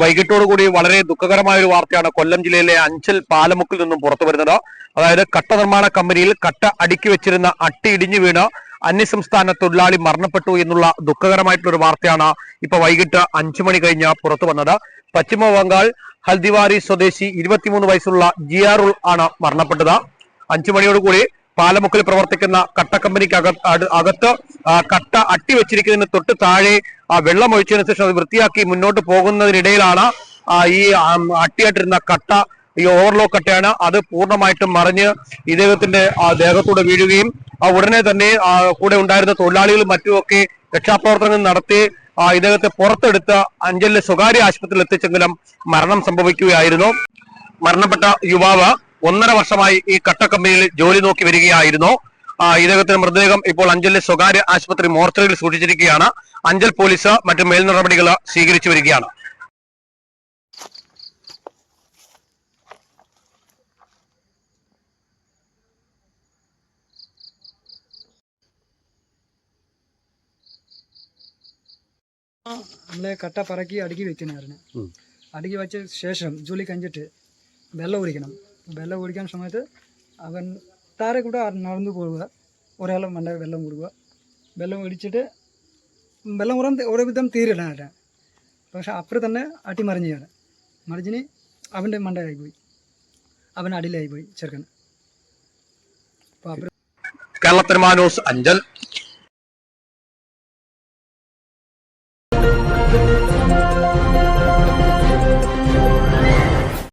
വൈകിട്ടോടുകൂടി വളരെ ദുഃഖകരമായ ഒരു വാർത്തയാണ് കൊല്ലം ജില്ലയിലെ അഞ്ചൽ പാലമുക്കിൽ നിന്നും പുറത്തു വരുന്നത്. അതായത് കട്ട നിർമ്മാണ കമ്പനിയിൽ കട്ട അടുക്കി വെച്ചിരുന്ന അട്ടി ഇടിഞ്ഞു വീണ് അന്യസംസ്ഥാന തൊഴിലാളി മരണപ്പെട്ടു എന്നുള്ള ദുഃഖകരമായിട്ടുള്ള ഒരു വാർത്തയാണ് ഇപ്പൊ വൈകിട്ട് അഞ്ചു മണി കഴിഞ്ഞ് പുറത്തു വന്നത്. പശ്ചിമ ബംഗാൾ ഹൽദിവാരി സ്വദേശി ഇരുപത്തിമൂന്ന് വയസ്സുള്ള ജിയാറുൾ ആണ് മരണപ്പെട്ടത്. അഞ്ചു മണിയോടുകൂടി പാലമുക്കിൽ പ്രവർത്തിക്കുന്ന കട്ട കമ്പനിക്ക് അക- അകത്ത് കട്ട അട്ടിവെച്ചിരിക്കുന്നതിന് തൊട്ട് താഴെ ആ വെള്ളം ഒഴിച്ചതിന് ശേഷം അത് വൃത്തിയാക്കി മുന്നോട്ട് പോകുന്നതിനിടയിലാണ് ഈ അട്ടിയായിട്ടിരുന്ന കട്ട ഈ ഓവർലോ കട്ടയാണ്. അത് പൂർണമായിട്ടും മറിഞ്ഞ് ഇദ്ദേഹത്തിന്റെ ദേഹത്തൂടെ വീഴുകയും ഉടനെ തന്നെ കൂടെ ഉണ്ടായിരുന്ന തൊഴിലാളികളും മറ്റുമൊക്കെ രക്ഷാപ്രവർത്തനങ്ങൾ നടത്തി ഇദ്ദേഹത്തെ പുറത്തെടുത്ത് അഞ്ചലിലെ സ്വകാര്യ ആശുപത്രിയിൽ എത്തിച്ചെങ്കിലും മരണം സംഭവിക്കുകയായിരുന്നു. മരണപ്പെട്ട യുവാവ് ഒന്നര വർഷമായി ഈ കട്ട കമ്പനിയിൽ ജോലി നോക്കി വരികയായിരുന്നു. ഇദ്ദേഹത്തിന് ഇദ്ദേഹത്തിന്റെ മൃതദേഹം ഇപ്പോൾ അഞ്ചലിലെ സ്വകാര്യ ആശുപത്രി മോർച്ചറിയിൽ സൂക്ഷിച്ചിരിക്കുകയാണ്. അഞ്ചൽ പോലീസ് മറ്റു മേൽ നടപടികൾ സ്വീകരിച്ചു വരികയാണ്. നമ്മളെ കട്ട പറക്കി അടുക്കി വെക്കണമായിരുന്നു ഉം. അടുക്കി വെച്ച ശേഷം ജോലി കഴിഞ്ഞിട്ട് വെള്ളം ഒഴിക്കണം. വെള്ളം ഓടിക്കാൻ സമയത്ത് അവൻ താരെ കൂടെ നടന്നു പോവുക ഒരാൾ മണ്ട വെള്ളം കൊടുക്കുക. വെള്ളം ഒഴിച്ചിട്ട് വെള്ളം കുറാൻ ഓരോ വിധം തീരിടാനായിട്ട് പക്ഷെ അപ്പുറം തന്നെ അട്ടി മറിഞ്ഞാണ് മറിഞ്ഞിന് അവന്റെ മണ്ടയായി പോയി. അവൻ അടിയിലായി പോയി ചെറുക്കൻ. അപ്പോൾ അപ്പുറം അഞ്ചൽ